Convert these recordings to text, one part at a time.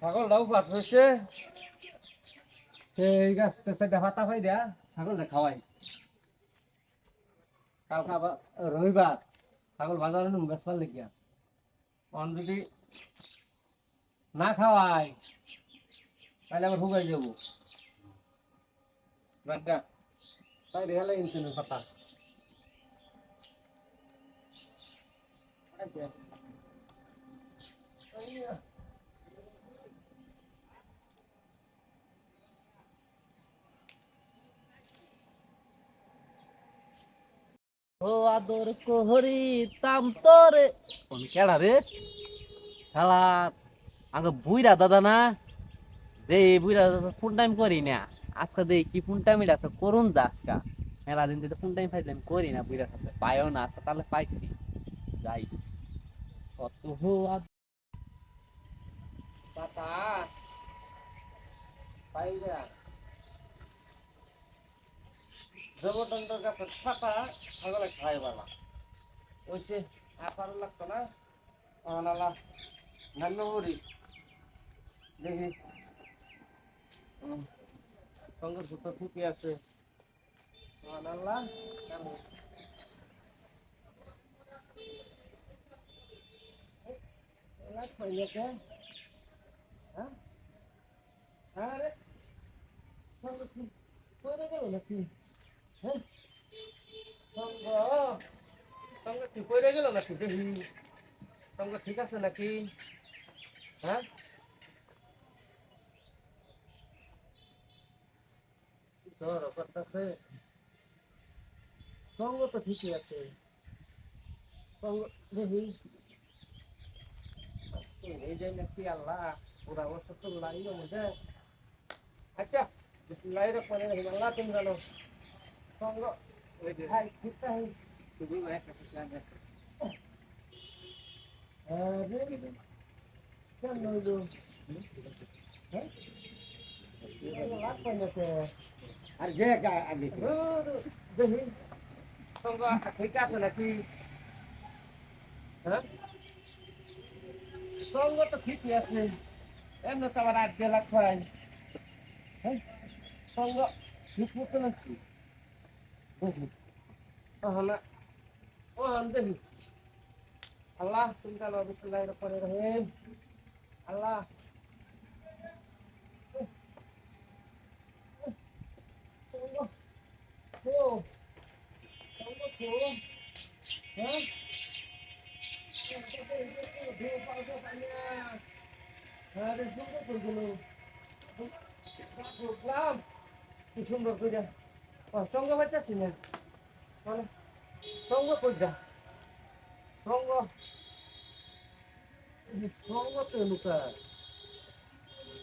ছাগলটাও হয়েছে। এই গাছ তেসে ভাতা পাই দেয়া, ছাগলটা খাওয়াই। কালকে আবার রবিবার, ছাগল বাজারে নুন বেসবার লেগিয়া অন যদি না খাওয়াই, তাহলে আবার হুগাই যাব। বাড্ডা তাই রেহালে ইনতেন পাতা ও আদর কোহরি তাম তোরে। কোন কেডা রে? শালা, আগে বুইরা দাদা না? দে বুইরা দাদা ফোন টাইম করি না। আজকে দে কি ফোন টাইম এটা আজকে করুন দা আজকে। মেলা দিন থেকে ফোন টাইম পাইলে আমি করি না বুইরা সাথে। পাইও না, আজকে তাহলে পাইছি। যাই। কত হো আদ- পাতা। জগদণ্ডর কাছে পাতা ছাগলে খাই বালা। ওইছে আপার লাগতো না? অনালা নান্য করি দেখি সঙ্গে সুতো ঠিকই আছে। অনালা পাইয়াছে হ্যাঁ? হ্যাঁ রে, সঙ্গ করে গেল নাকি? সঙ্গ। সঙ্গ কি করে গেল নাকি? দেখি। সঙ্গ ঠিক আছে নাকি? হ্যাঁ? সঙ্গ তো ঠিকই আছে। সঙ্গ, দেখি। এই যে নাকি আল্লাহ, পুরা বছর তো লাইন মধ্যে আচ্ছা বিসমিল্লাহির রহমানির রহিম, আল্লাহ তুমি জানো। সঙ্গ ওই যে হাই ঠিকটা হাই তুমি একটা লাগে আরে কেন হইল হ্যাঁ লাগ পাইছে আর যে আগে দেখি সঙ্গ ঠিক আছে নাকি হ্যাঁ সঙ্গ তো ঠিকই আল্লাহ তুমি কালো বিসমুল্লাহির রহমানির রহিম। আল্লাহ। হ্যাঁ সুন্দর করে। সঙ্গ পাইতেছি না মানে সঙ্গ কই যা? সঙ্গ। সঙ্গ তো লুকা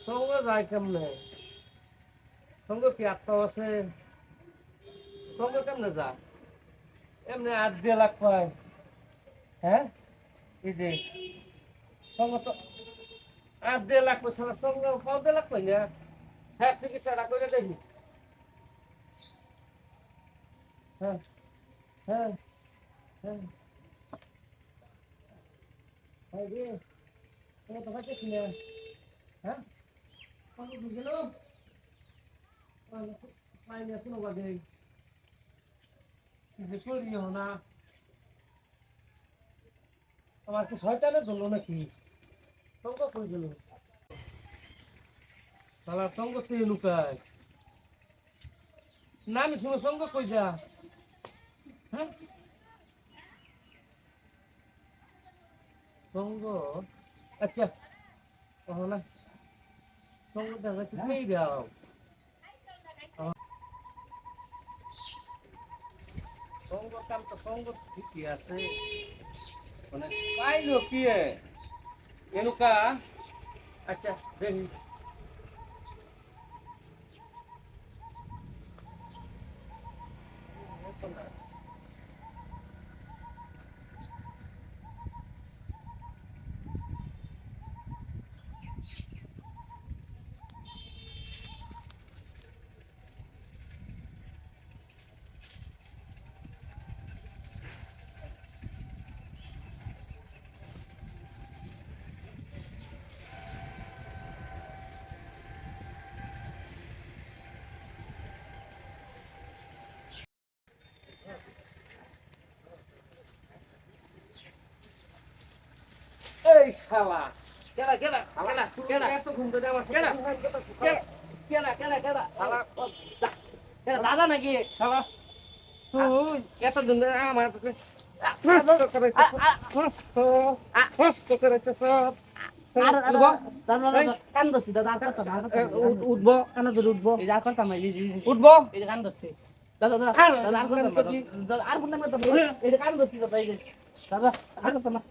সঙ্গ যায় কেমনে? সঙ্গ কি আত্মা আছে? সঙ্গ কেমনে যা এমনি আট দিয়ে লাখ পায় হ্যাঁ? এই যে, সঙ্গ তো আট দেড় লাখ পয়সা সঙ্গে পাও দেড় লাখ পাই না। হ্যাঁ চিকিৎসাটা করে দেখি। হ্যাঁ হ্যাঁ হ্যাঁ। হ্যাঁ? কত দূর গেল। কোনো বাদে যে না। আমার কি শয়তানে ধরলো নাকি? সঙ্গ কই গেল তাহলে সঙ্গ তুই লুকায়। না, আমি শুনো সঙ্গ কই যা? সঙ্গ আচ্ছা কহ না সঙ্গ দেখা তুই পেয়ে যাও সঙ্গ কাম তো সঙ্গ ঠিকই আছে মানে পাইলো কি এনেকা আচ্ছা দেখি শালা কেডা কেডা কেডা কেডা এত ঘুম ধরে আমার কেডা? কেডা কেডা কেডা শালা কেডা দাদা নাকি? শালা তুই এত দিন ধরে আমার নষ্ট নষ্ট করাইতেছ আরে দাদা উঠবো? কান উঠবো? কানে উঠবো। দছি দাদা দাদা আর- না, দাদা আর করতাম দাদা এই কান দছি দাদা দাদা আর না